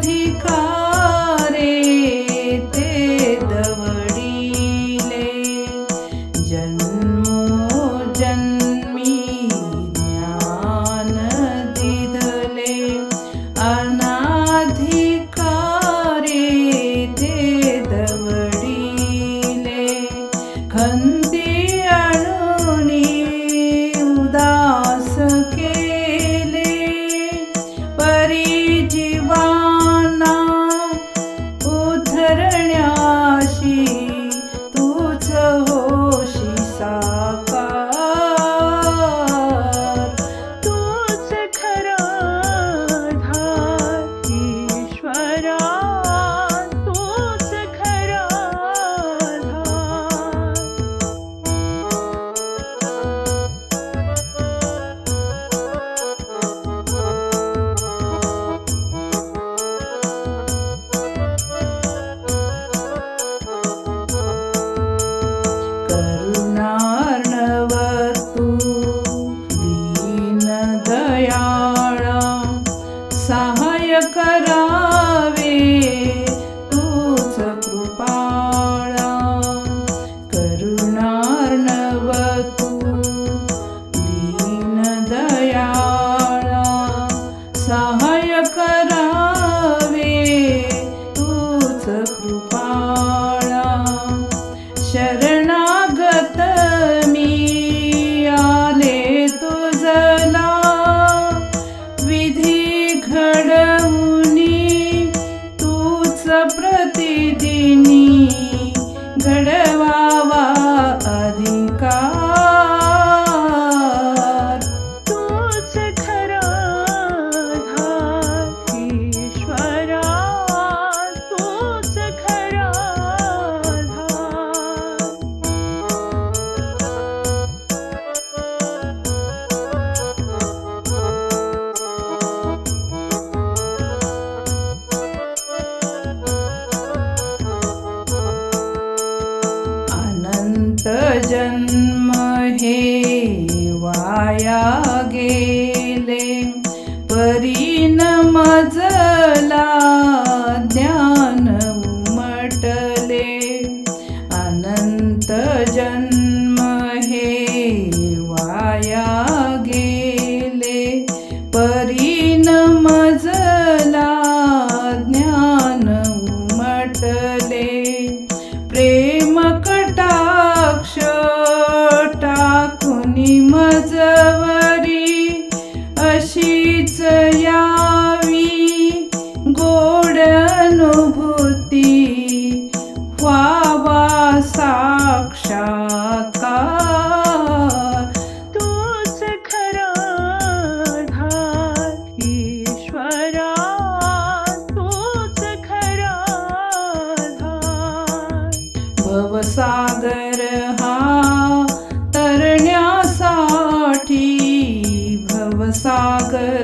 अधिकार सहाय करावे. तूच कृपाळा. शरणागत मी आले तुझला विधी घडवुनी तूच प्रतिदिन वाया गेले परीन मजला ज्ञान उमटले. अनंत जन्म हे वाया गेले परीन मजला ज्ञान उमटले. प्रेम तूच खरा आधार ईश्वरा तूच खरा आधार भवसागर हा तरण्यासाठी भवसागर